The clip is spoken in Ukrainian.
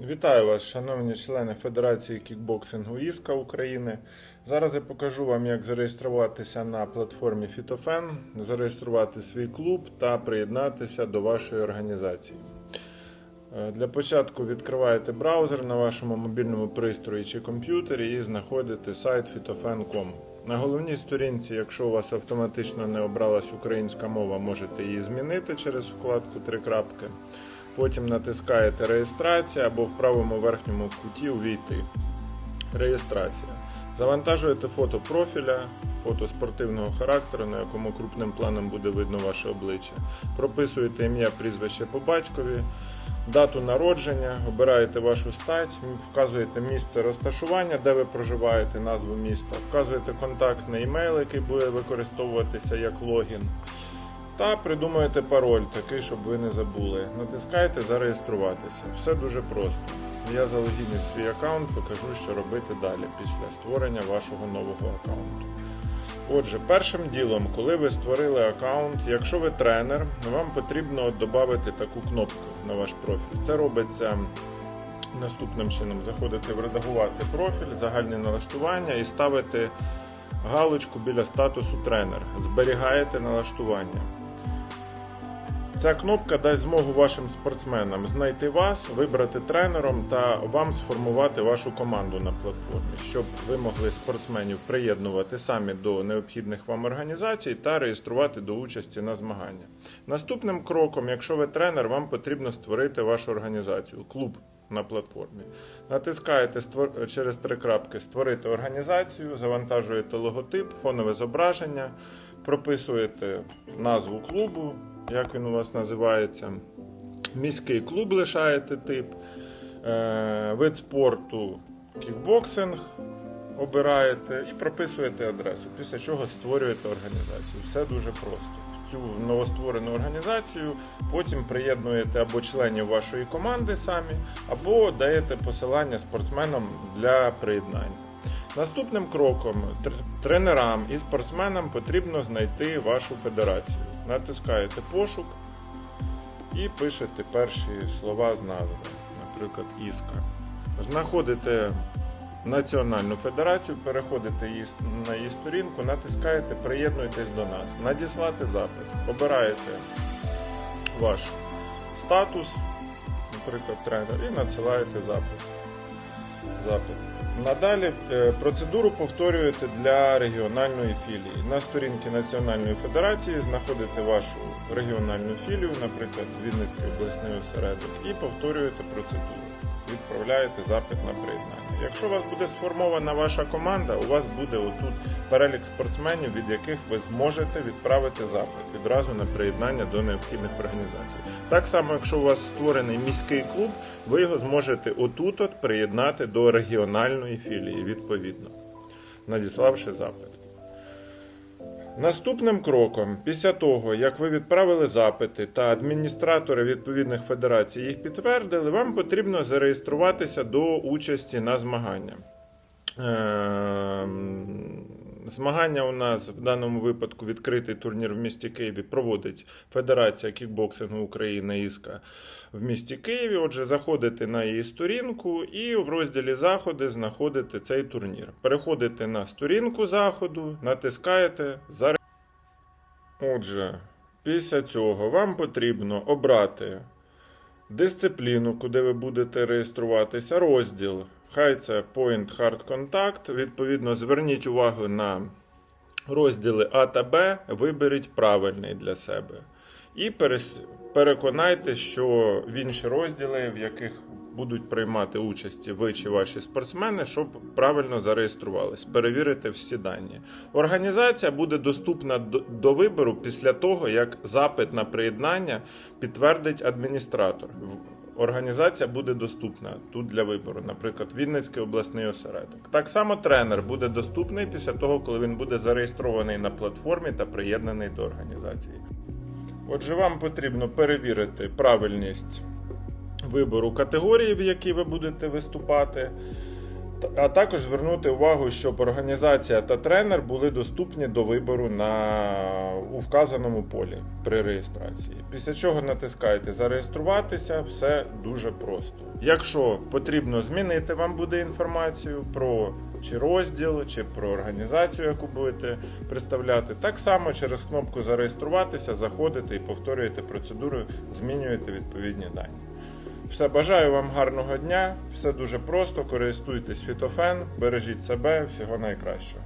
Вітаю вас, шановні члени Федерації кікбоксингу Іска України. Зараз я покажу вам, як зареєструватися на платформі Фітофен, зареєструвати свій клуб та приєднатися до вашої організації. Е, Для початку відкриваєте браузер на вашому мобільному пристрої чи комп'ютері і знаходите сайт fitofen.com. На головній сторінці, якщо у вас автоматично не обралась українська мова, можете її змінити через вкладку три крапки. Потім натискаєте реєстрація або в правому верхньому куті увійти. Реєстрація. Завантажуєте фото профіля, фото спортивного характеру, на якому крупним планом буде видно ваше обличчя. Прописуєте ім'я, прізвище по батькові, дату народження, обираєте вашу стать, вказуєте місце розташування, де ви проживаєте, назву міста, вказуєте контактний емейл, який буде використовуватися як логін. Та придумуєте пароль такий, щоб ви не забули. Натискаєте зареєструватися. Все дуже просто. Я залогіню свій аккаунт, покажу, що робити далі після створення вашого нового аккаунту. Отже, першим ділом, коли ви створили аккаунт, якщо ви тренер, вам потрібно додати таку кнопку на ваш профіль. Це робиться наступним чином: заходите в редагувати профіль, загальні налаштування і ставите галочку біля статусу тренер. Зберігаєте налаштування. Ця кнопка дасть змогу вашим спортсменам знайти вас, вибрати тренером та вам сформувати вашу команду на платформі, щоб ви могли спортсменів приєднувати самі до необхідних вам організацій та реєструвати до участі на змагання. Наступним кроком, якщо ви тренер, вам потрібно створити вашу організацію, клуб на платформі. Натискаєте через три крапки Створити організацію, завантажуєте логотип, фонове зображення, прописуєте назву клубу, як він у вас називається. Міський клуб лишаєте тип, е, вид спорту кікбоксинг обираєте і прописуєте адресу, після чого створюєте організацію. Все дуже просто. Цю новостворену організацію потім приєднуєте або членів вашої команди самі, або даєте посилання спортсменам для приєднання. Наступним кроком тренерам і спортсменам потрібно знайти вашу федерацію. Натискаєте пошук і пишете перші слова з назви, наприклад, Іска. Знаходите Національну федерацію, переходите на її сторінку, натискаєте Приєднуйтесь до нас, надіслати запит, обираєте ваш статус, наприклад, тренер, і надсилаєте запит. запит. Надалі е, процедуру повторюєте для регіональної філії. На сторінці Національної федерації знаходите вашу регіональну філію, наприклад, Вінницький обласний осередок, і повторюєте процедуру. Відправляєте запит на приєднання. Якщо у вас буде сформована ваша команда, у вас буде отут перелік спортсменів, від яких ви зможете відправити запит відразу на приєднання до необхідних організацій. Так само, якщо у вас створений міський клуб, ви його зможете отут от приєднати до регіональної філії відповідно, надіславши запит. Наступним кроком, після того, як ви відправили запити та адміністратори відповідних федерацій їх підтвердили, вам потрібно зареєструватися до участі на змагання. Змагання у нас в даному випадку відкритий турнір в місті Києві проводить Федерація кікбоксингу України ІСКА в місті Києві. Отже, заходите на її сторінку і в розділі Заходи знаходите цей турнір. Переходите на сторінку заходу, натискаєте «Заре-». Отже, після цього вам потрібно обрати дисципліну, куди ви будете реєструватися, розділ. Хай це Point Hard Contact. Відповідно, зверніть увагу на розділи А та Б, виберіть правильний для себе. І переконайте, що в інші розділи, в яких будуть приймати участь ви чи ваші спортсмени, щоб правильно зареєструвались, перевірити всі дані. Організація буде доступна до, вибору після того, як запит на приєднання підтвердить адміністратор. Організація буде доступна тут для вибору, наприклад, Вінницький обласний осередок. Так само тренер буде доступний після того, коли він буде зареєстрований на платформі та приєднаний до організації. Отже, вам потрібно перевірити правильність вибору категорії, в якій ви будете виступати. А також звернути увагу, щоб організація та тренер були доступні до вибору на у вказаному полі при реєстрації. Після чого натискаєте зареєструватися, все дуже просто. Якщо потрібно змінити, вам буде інформацію про чи розділ, чи про організацію, яку будете представляти. Так само через кнопку зареєструватися, заходите і повторюєте процедуру, змінюєте відповідні дані. Все, бажаю вам гарного дня, все дуже просто, користуйтесь фітофен, бережіть себе, всього найкращого.